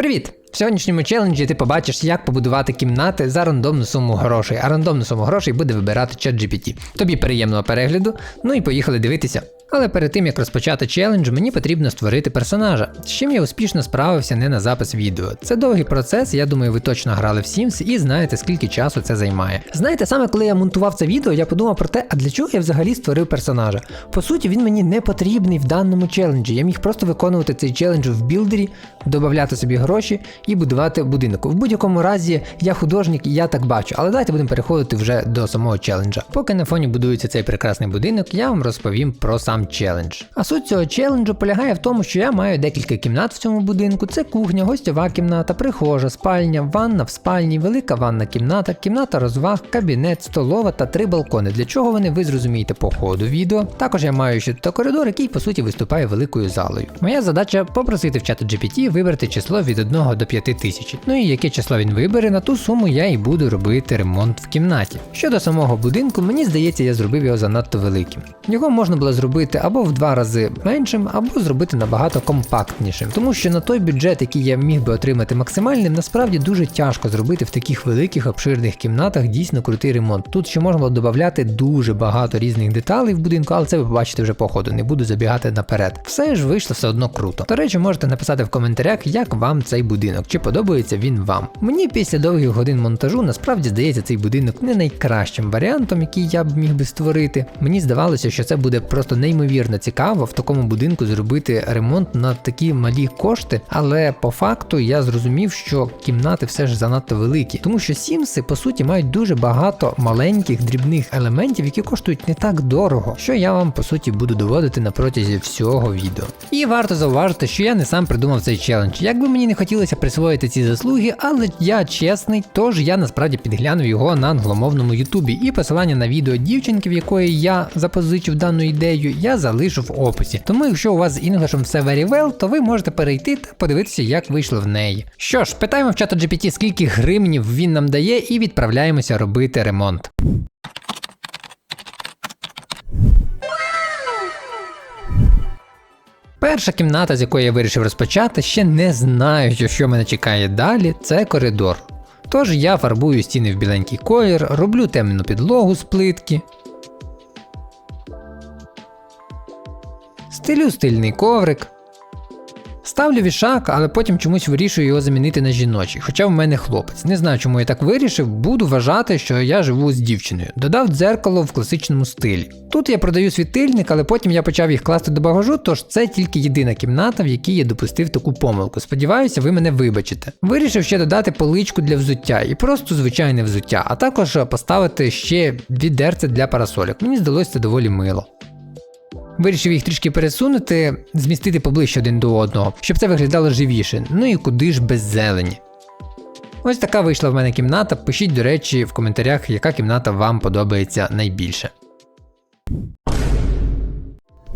Привіт! В сьогоднішньому челенджі ти побачиш, як побудувати кімнати за рандомну суму грошей, а рандомну суму грошей буде вибирати ChatGPT. Тобі приємного перегляду, ну і поїхали дивитися. Але перед тим як розпочати челендж, мені потрібно створити персонажа, з чим я успішно справився не на запис відео. Це довгий процес, я думаю, ви точно грали в Sims і знаєте, скільки часу це займає. Знаєте, саме коли я монтував це відео, я подумав про те, а для чого я взагалі створив персонажа. По суті, він мені не потрібний в даному челенджі. Я міг просто виконувати цей челендж в білдері, додати собі гроші і будувати будинок. В будь-якому разі я художник і я так бачу, але давайте будемо переходити вже до самого челенджа. Поки на фоні будується цей прекрасний будинок, я вам розповім про сам челендж. А суть цього челенджу полягає в тому, що я маю декілька кімнат в цьому будинку. Це кухня, гостьова кімната, прихожа, спальня, ванна в спальні, велика ванна кімната, кімната розваг, кабінет, столова та три балкони. Для чого вони ви зрозумієте по ходу відео. Також я маю ще тут коридор, який по суті виступає великою залою. Моя задача попросити в чату GPT вибрати число від 1 до 5 тисяч. Ну і яке число він вибере, на ту суму я і буду робити ремонт в кімнаті. Щодо самого будинку, мені здається, я зробив його занадто великим. Його можна було зробити або в два рази меншим, або зробити набагато компактнішим, тому що на той бюджет, який я міг би отримати максимальним, насправді дуже тяжко зробити в таких великих обширних кімнатах дійсно крутий ремонт. Тут ще можна було додати дуже багато різних деталей в будинку, але це ви побачите вже по ходу, не буду забігати наперед. Все ж вийшло все одно круто. До речі, можете написати в коментарях, як вам цей будинок, чи подобається він вам. Мені після довгих годин монтажу насправді здається цей будинок не найкращим варіантом, який я б міг би створити. Мені здавалося, що це буде просто неймовірно цікаво в такому будинку зробити ремонт на такі малі кошти, але по факту я зрозумів, що кімнати все ж занадто великі, тому що Сімси по суті мають дуже багато маленьких дрібних елементів, які коштують не так дорого, що я вам по суті буду доводити на протязі всього відео. І варто зауважити, що я не сам придумав цей челендж. Як би мені не хотілося присвоїти ці заслуги, але я чесний, тож я насправді підглянув його на англомовному ютубі, і посилання на відео дівчинки, в якої я запозичив дану ідею, я залишу в описі. Тому, якщо у вас з інглишем все very well, то ви можете перейти та подивитися, як вийшло в неї. Що ж, питаємо в чату GPT, скільки гривнів він нам дає, і відправляємося робити ремонт. Перша кімната, з якої я вирішив розпочати, ще не знаючи, що мене чекає далі, це коридор. Тож я фарбую стіни в біленький колір, роблю темну підлогу з плитки. Стилю стильний коврик. Ставлю вішак, але потім чомусь вирішую його замінити на жіночий, хоча в мене хлопець. Не знаю, чому я так вирішив, буду вважати, що я живу з дівчиною. Додав дзеркало в класичному стилі. Тут я продаю світильник, але потім я почав їх класти до багажу, тож це тільки єдина кімната, в якій я допустив таку помилку. Сподіваюся, ви мене вибачите. Вирішив ще додати поличку для взуття і просто звичайне взуття, а також поставити ще відерце для парасольок. Мені здалося це доволі мило. Вирішив їх трішки пересунути, змістити поближче один до одного, щоб це виглядало живіше. Ну і куди ж без зелені. Ось така вийшла в мене кімната. Пишіть, до речі, в коментарях, яка кімната вам подобається найбільше.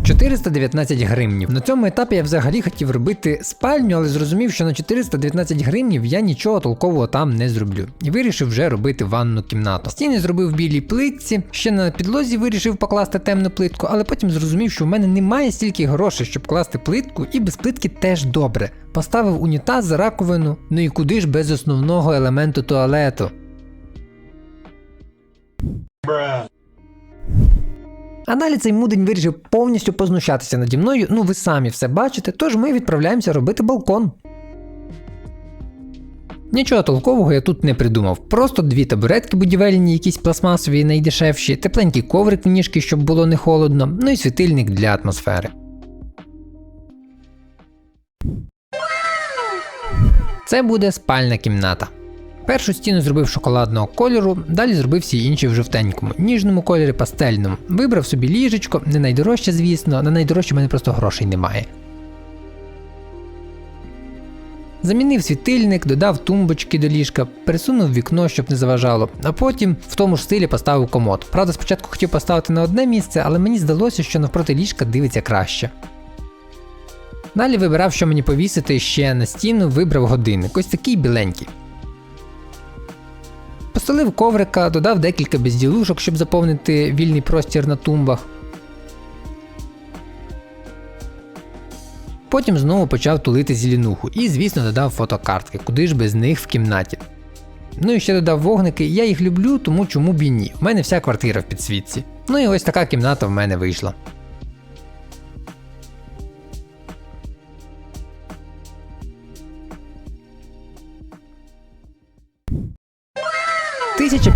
419 гривнів. На цьому етапі я взагалі хотів робити спальню, але зрозумів, що на 419 гривнів я нічого толкового там не зроблю. І вирішив вже робити ванну кімнату. Стіни зробив в білій плитці, ще на підлозі вирішив покласти темну плитку, але потім зрозумів, що в мене немає стільки грошей, щоб класти плитку, і без плитки теж добре. Поставив унітаз, раковину, ну і куди ж без основного елементу туалету. А далі цей мудень вирішив повністю познущатися наді мною, ну ви самі все бачите, тож ми відправляємося робити балкон. Нічого толкового я тут не придумав. Просто дві табуретки будівельні, якісь пластмасові найдешевші, тепленький коврик в ніжки, щоб було не холодно, ну і світильник для атмосфери. Це буде спальна кімната. Першу стіну зробив шоколадного кольору, далі зробив всі інші в жовтенькому, ніжному кольорі пастельному. Вибрав собі ліжечко, не найдорожче, звісно, на найдорожче в мене просто грошей немає. Замінив світильник, додав тумбочки до ліжка, пересунув вікно, щоб не заважало, а потім в тому ж стилі поставив комод. Правда, спочатку хотів поставити на одне місце, але мені здалося, що навпроти ліжка дивиться краще. Далі вибирав, що мені повісити ще на стіну, вибрав годинник, ось такий біленький. Постелив коврика, додав декілька безділушок, щоб заповнити вільний простір на тумбах. Потім знову почав тулити зеленуху і, звісно, додав фотокартки, куди ж без них в кімнаті. Ну і ще додав вогники, я їх люблю, тому чому б і ні. У мене вся квартира в підсвітці. Ну і ось така кімната в мене вийшла.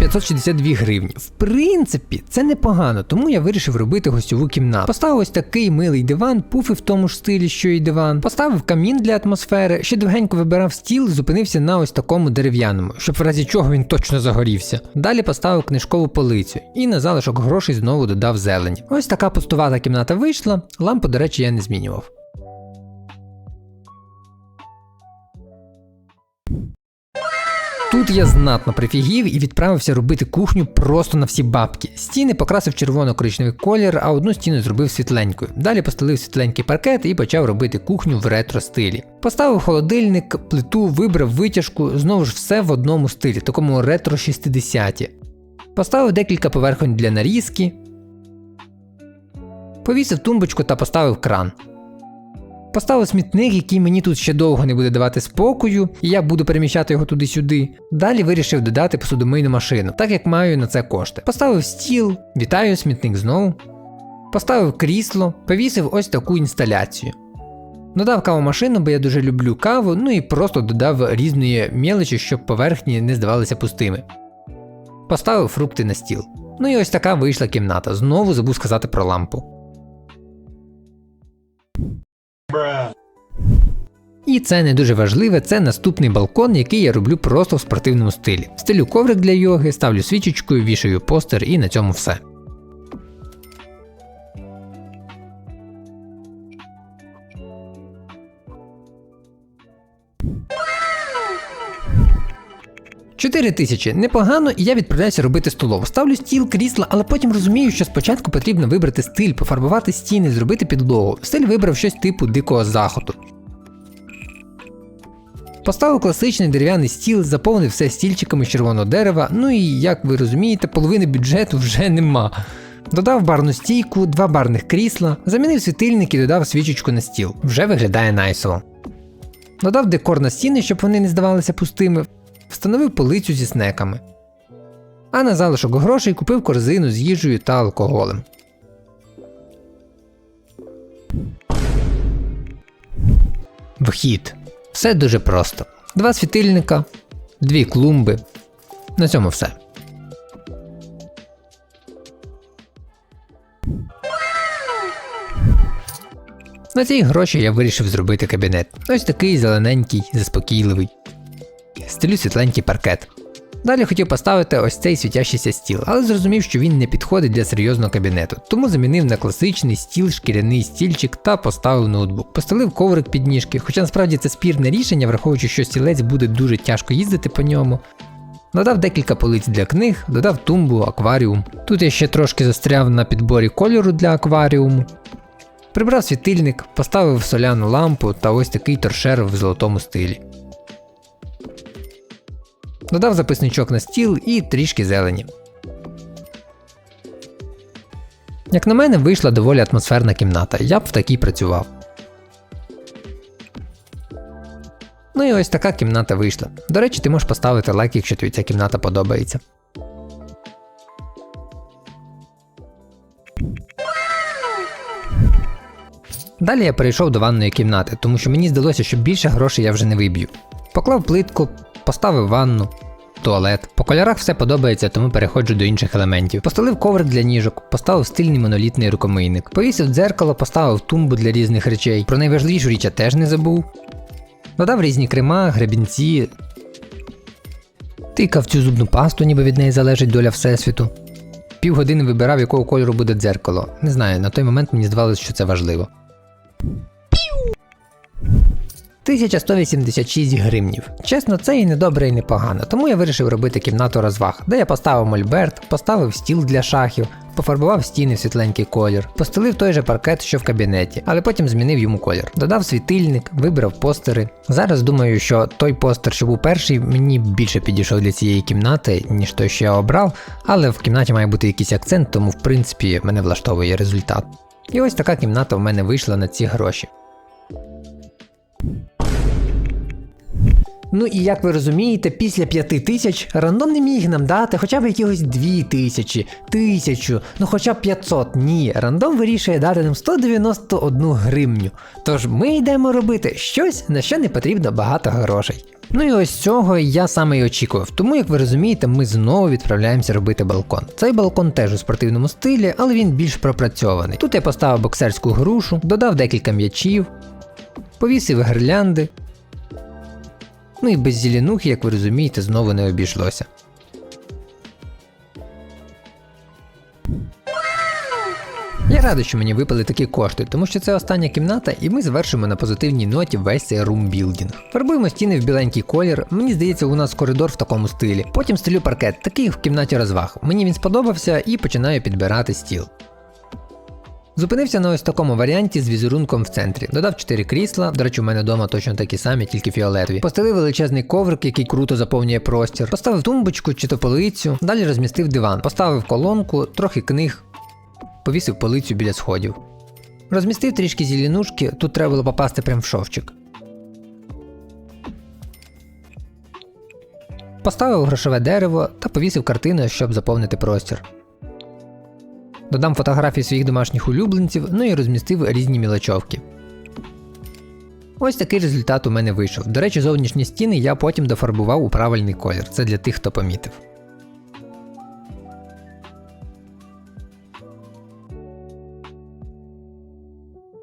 «1562 гривні. В принципі, це непогано, тому я вирішив робити гостьову кімнату. Поставив ось такий милий диван, пуфи в тому ж стилі, що і диван. Поставив камін для атмосфери, ще довгенько вибирав стіл, зупинився на ось такому дерев'яному, щоб в разі чого він точно загорівся. Далі поставив книжкову полицю і на залишок грошей знову додав зелень. Ось така пустувата кімната вийшла, лампу, до речі, я не змінював. Тут я знатно прифігів і відправився робити кухню просто на всі бабки. Стіни покрасив червоно-коричневий колір, а одну стіну зробив світленькою. Далі постелив світленький паркет і почав робити кухню в ретро стилі. Поставив холодильник, плиту, вибрав витяжку, знову ж все в одному стилі, такому ретро 60 Поставив декілька поверхонь для нарізки, повісив тумбочку та поставив кран. Поставив смітник, який мені тут ще довго не буде давати спокою, і я буду переміщати його туди-сюди. Далі вирішив додати посудомийну машину, так як маю на це кошти. Поставив стіл, вітаю, смітник знову. Поставив крісло, повісив ось таку інсталяцію. Додав кавомашину, бо я дуже люблю каву, ну і просто додав різної мелочі, щоб поверхні не здавалися пустими. Поставив фрукти на стіл. Ну і ось така вийшла кімната. Знову забув сказати про лампу. І це не дуже важливе, це наступний балкон, який я роблю просто в спортивному стилі. Стилю коврик для йоги, ставлю свічечкою, вішаю постер і на цьому все. Чотири тисячі непогано, і я відправляюся робити столову. Ставлю стіл, крісла, але потім розумію, що спочатку потрібно вибрати стиль, пофарбувати стіни, зробити підлогу. Стиль вибрав щось типу дикого заходу. Поставив класичний дерев'яний стіл, заповнив все стільчиками червоного дерева, ну і, як ви розумієте, половини бюджету вже нема. Додав барну стійку, два барних крісла, замінив світильник і додав свічечку на стіл. Вже виглядає найсово. Додав декор на стіни, щоб вони не здавалися пустими, встановив полицю зі снеками. А на залишок грошей купив корзину з їжею та алкоголем. Вхід. Все дуже просто. Два світильника, дві клумби. На цьому все. На ці гроші я вирішив зробити кабінет. Ось такий зелененький, заспокійливий. Стелю світленький паркет. Далі хотів поставити ось цей світящийся стіл, але зрозумів, що він не підходить для серйозного кабінету, тому замінив на класичний стіл, шкіряний стільчик та поставив ноутбук. Постелив коврик під ніжки, хоча насправді це спірне рішення, враховуючи, що стілець буде дуже тяжко їздити по ньому. Додав декілька полиць для книг, додав тумбу, акваріум. Тут я ще трошки застряв на підборі кольору для акваріуму. Прибрав світильник, поставив соляну лампу та ось такий торшер в золотому стилі. Додав записничок на стіл і трішки зелені. Як на мене, вийшла доволі атмосферна кімната, я б в такій працював. Ну і ось така кімната вийшла. До речі, ти можеш поставити лайк, якщо тобі ця кімната подобається. Далі я перейшов до ванної кімнати, тому що мені здалося, що більше грошей я вже не виб'ю. Поклав плитку, поставив ванну, туалет. По кольорах все подобається, тому переходжу до інших елементів. Постелив коврик для ніжок, поставив стильний монолітний рукомийник. Повісив дзеркало, поставив тумбу для різних речей. Про найважливішу річ я теж не забув. Додав різні крема, гребінці. Тикав цю зубну пасту, ніби від неї залежить доля Всесвіту. Півгодини вибирав, якого кольору буде дзеркало. Не знаю, на той момент мені здавалося, що це важливо. 1186 гривнів. Чесно, це і не добре, і не погано, тому я вирішив робити кімнату розваг, де я поставив мольберт, поставив стіл для шахів, пофарбував стіни в світленький колір, постелив той же паркет, що в кабінеті, але потім змінив йому колір. Додав світильник, вибрав постери. Зараз думаю, що той постер, що був перший, мені більше підійшов для цієї кімнати, ніж той, що я обрав, але в кімнаті має бути якийсь акцент, тому в принципі мене влаштовує результат. І ось така кімната в мене вийшла на ці гроші. Ну і як ви розумієте, після 5 тисяч рандом не міг нам дати хоча б якихось 2 тисячі, тисячу, ну хоча б 500. Ні, рандом вирішує дати нам 191 гривню. Тож ми йдемо робити щось, на що не потрібно багато грошей. Ну і ось цього я саме і очікував. Тому, як ви розумієте, ми знову відправляємося робити балкон. Цей балкон теж у спортивному стилі, але він більш пропрацьований. Тут я поставив боксерську грушу, додав декілька м'ячів, повісив гирлянди. Ну і без зеленухи, як ви розумієте, знову не обійшлося. Я радий, що мені випали такі кошти, тому що це остання кімната, і ми завершимо на позитивній ноті весь цей румбілдінг. Фарбуємо стіни в біленький колір. Мені здається, у нас коридор в такому стилі. Потім стелю паркет, такий в кімнаті розваг. Мені він сподобався і починаю підбирати стіл. Зупинився на ось такому варіанті з візерунком в центрі. Додав 4 крісла, до речі, у мене вдома точно такі самі, тільки фіолетові. Постелив величезний коврик, який круто заповнює простір. Поставив тумбочку чи то полицю, далі розмістив диван, поставив колонку, трохи книг, повісив полицю біля сходів. Розмістив трішки зілінушки, тут треба було попасти прямо в шовчик. Поставив грошове дерево та повісив картину, щоб заповнити простір. Додам фотографії своїх домашніх улюбленців, ну і розмістив різні мілочовки. Ось такий результат у мене вийшов. До речі, зовнішні стіни я потім дофарбував у правильний колір. Це для тих, хто помітив.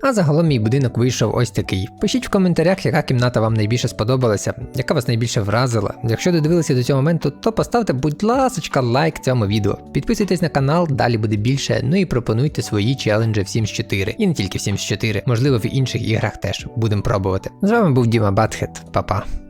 А загалом мій будинок вийшов ось такий. Пишіть в коментарях, яка кімната вам найбільше сподобалася, яка вас найбільше вразила. Якщо додивилися до цього моменту, то поставте, будь ласочка, лайк цьому відео. Підписуйтесь на канал, далі буде більше. Ну і пропонуйте свої челенджі в Sims 4. І не тільки в Sims 4, можливо, в інших іграх теж будемо пробувати. З вами був Діма Батхет, Па-па.